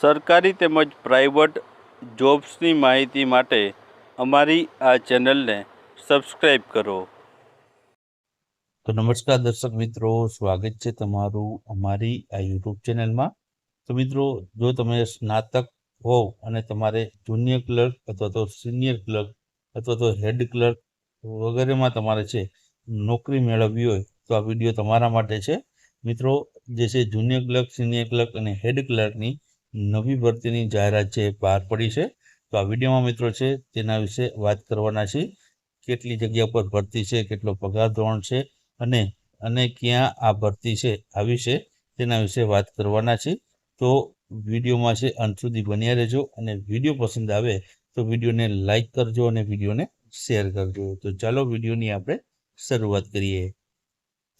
સરકારી તેમજ પ્રાઇવેટ જોબ્સની માહિતી માટે અમારી આ ચેનલને સબસ્ક્રાઈબ કરો. તો નમસ્કાર દર્શક મિત્રો, સ્વાગત છે તમારું અમારી આ યુટ્યુબ ચેનલમાં. તો મિત્રો, જો તમે સ્નાતક હોવ અને તમારે જુનિયર ક્લર્ક અથવા તો સિનિયર ક્લર્ક અથવા તો હેડ ક્લર્ક વગેરેમાં તમારે છે નોકરી મેળવવી હોય, તો આ વીડિયો તમારા માટે છે. મિત્રો, જે છે જુનિયર ક્લર્ક, સિનિયર ક્લર્ક અને હેડ ક્લર્કની નવી ભરતીની જાહેરાત છે બહાર પડી છે. તો આ વિડીયોમાં મિત્રો છે તેના વિશે વાત કરવાના છે કેટલી જગ્યા પર ભરતી છે, કેટલો પગાર ધોરણ છે અને અને ક્યાં આ ભરતી છે, આવી છે તેના વિશે વાત કરવાના છે તો વિડીયોમાં છે અંત સુધી બન્યા રહેજો અને વીડિયો પસંદ આવે તો વિડીયોને લાઇક કરજો અને વિડીયોને શેર કરજો. તો ચાલો વિડીયોની આપણે શરૂઆત કરીએ.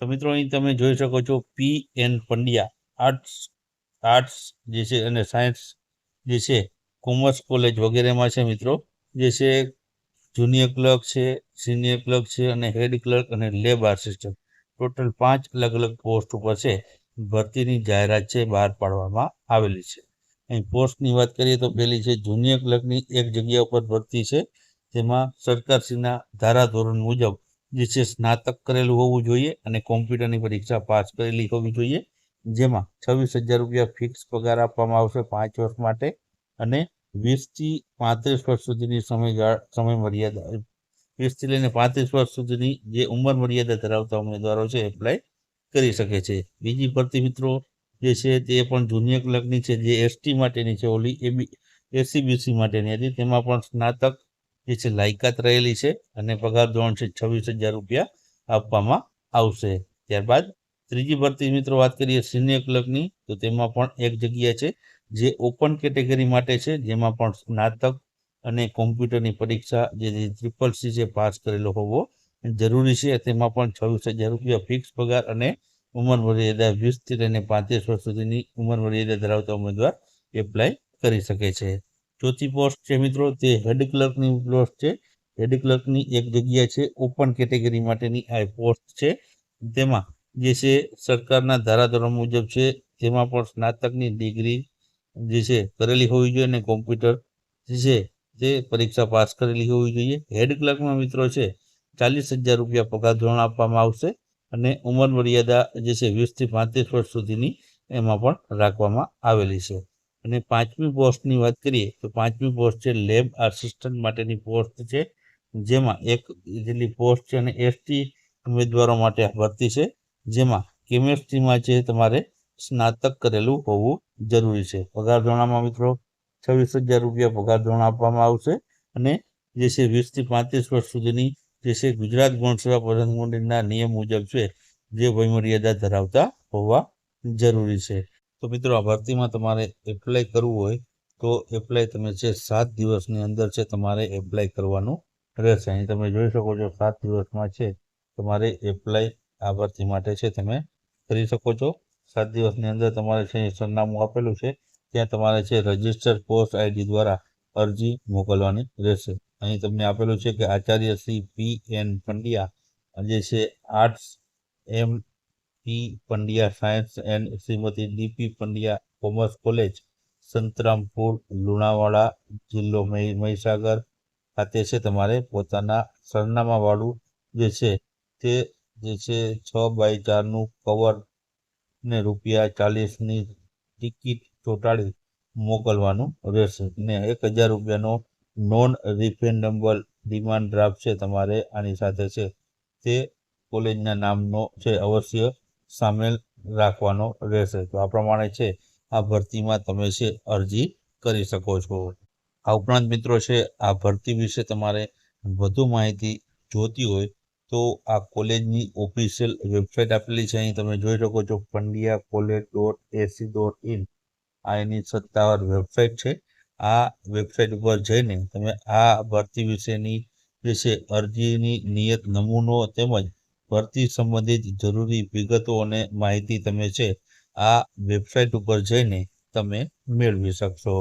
તો મિત્રો અહીં તમે જોઈ શકો છો P N Pandya arts arts જે છે અને સાયન્સ જે છે, કોમર્સ કોલેજ વગેરેમાં છે મિત્રો. જે છે, જુનિયર ક્લર્ક છે, સિનિયર ક્લર્ક છે અને હેડ ક્લર્ક અને લેબ આસિસ્ટન્ટ. ટોટલ પાંચ અલગ અલગ પોસ્ટ ઉપર છે. ભરતીની જાહેરાત છે બહાર પાડવામાં આવેલી છે. અહીં પોસ્ટની વાત કરીએ તો પહેલી છે, જુનિયર ક્લર્કની એક જગ્યા ઉપર ભરતી છે, જેમાં સરકારશ્રીના ધારાધોરણ મુજબ જે છે, સ્નાતક કરેલું હોવું જોઈએ અને કોમ્પ્યુટરની પરીક્ષા પાસ કરેલી હોવી જોઈએ. જેમાં છવ્વીસ હજાર રૂપિયા ફિક્સ પગાર આપવામાં આવશે પાંચ વર્ષ માટે અને વીસથી પાંત્રીસ વર્ષ સુધીની સમયગાળ સમય મર્યાદા વીસથી લઈને પાંત્રીસ વર્ષ સુધીની જે ઉંમર મર્યાદા ધરાવતા ઉમેદવારો છે એપ્લાય કરી શકે છે. બીજી ભરતી મિત્રો જે છે તે પણ જુનિયર ક્લર્કની છે, જે એસટી માટેની છે, ઓલી એબી એસીબીસી માટેની હતી. તેમાં પણ સ્નાતક જે છે લાયકાત રહેલી છે અને પગાર ધોરણ છે છવ્વીસ હજાર રૂપિયા આપવામાં આવશે. ત્યારબાદ ત્રીજી ભરતી મિત્રો વાત કરીએ સિનિયર ક્લર્કની તો તેમાં પણ એક જગ્યા છે જે ઓપન કેટેગરી માટે છે, જેમાં પણ સ્નાતક અને કોમ્પ્યુટરની પરીક્ષા જે ટ્રિપલ સી છે, પાસ કરેલો હોવો જરૂરી છે. તેમાં પણ છવ્વીસ હજાર રૂપિયા ફિક્સ પગાર અને ઉંમર મર્યાદા વીસથી લઈને પાંત્રીસ વર્ષ સુધીની ઉંમર મર્યાદા ધરાવતા ઉમેદવાર એપ્લાય કરી શકે છે. ચોથી પોસ્ટ છે મિત્રો, તે હેડ ક્લર્કની પોસ્ટ છે. હેડ ક્લર્કની એક જગ્યા છે ઓપન કેટેગરી માટેની આ પોસ્ટ છે. તેમાં જે છે, સરકારના ધારાધોરણ મુજબ છે, જેમાં પણ સ્નાતકની ડિગ્રી જે છે, કરેલી હોવી જોઈએ અને કોમ્પ્યુટર જે છે, તે પરીક્ષા પાસ કરેલી હોવી જોઈએ. હેડ ક્લર્કમાં મિત્રો છે, ચાલીસ હજાર રૂપિયા પગાર ધોરણ આપવામાં આવશે અને ઉંમર મર્યાદા જે છે, વીસથી પાંત્રીસ વર્ષ સુધીની એમાં પણ રાખવામાં આવેલી છે. અને પાંચમી પોસ્ટની વાત કરીએ, તો પાંચમી પોસ્ટ છે, લેબ આસિસ્ટન્ટ માટેની પોસ્ટ છે, જેમાં એક જેટલી પોસ્ટ છે અને એસટી ઉમેદવારો માટે ભરતી છે. જેમાં કેમેસ્ટ્રીમાં છે તમારે સ્નાતક કરેલું હોવું જરૂરી છે. પગાર ધોરણમાં મિત્રો છવ્વીસ હજાર રૂપિયા પગાર ધોરણ આપવામાં આવશે અને જે છે વીસથી પાંત્રીસ વર્ષ સુધીની જે છે ગુજરાત ગૌણ સેવા પસંદ મંડળના નિયમ મુજબ છે જે વયમર્યાદા ધરાવતા હોવા જરૂરી છે. તો મિત્રો આ ભરતીમાં તમારે એપ્લાય કરવું હોય તો એપ્લાય તમે છે સાત દિવસની અંદર છે તમારે એપ્લાય કરવાનું રહેશે. અહીં તમે જોઈ શકો છો સાત દિવસમાં છે તમારે એપ્લાય આ ભરતી માટે છે તમે કરી શકો છો. સાત દિવસની અંદર તમારે છે સરનામું આપેલું છે. ત્યાં તમારે છે રજિસ્ટર પોસ્ટ આઈડી દ્વારા અરજી મોકલવાની રહેશે. અહીં તમને આપેલું છે કે આચાર્ય શ્રી પી એન પંડ્યા, જે છે arts M P Pandya, science and Shrimati DP Pandya commerce college, Santrampur, Lunawada જિલ્લો મહી- મહીસાગર ખાતે છે તમારે પોતાના સરનામાવાળું જે છે તે જે છે છ બાય ચારનું કવર ને રૂપિયા ચાલીસની ટિકિટ ચોંટાડી મોકલવાનું રહેશે. ને એક હજાર રૂપિયાનો નોન રિફેન્ડેબલ ડિમાન્ડ ડ્રાફ્ટ છે તમારે આની સાથે છે. તે કોલેજના નામનો છે, અવશ્ય સામેલ રાખવાનો રહેશે. તો આ પ્રમાણે છે, આ ભરતીમાં તમે છે અરજી કરી શકો છો. આ ઉપરાંત મિત્રો છે, આ ભરતી વિશે તમારે વધુ માહિતી જોતી હોય તો આ કોલેજની ઓફિશિયલ વેબસાઇટ આપેલી છે. અહીં તમે જોઈ શકો છો Pandya college dot AC dot in. આ એની સત્તાવાર વેબસાઇટ છે. આ વેબસાઇટ ઉપર જઈને તમે આ ભરતી વિશેની વિશે અરજીની નિયત નમૂનો તેમજ ભરતી સંબંધિત જરૂરી વિગતો અને માહિતી તમે છે, આ વેબસાઇટ ઉપર જઈને તમે મેળવી શકશો.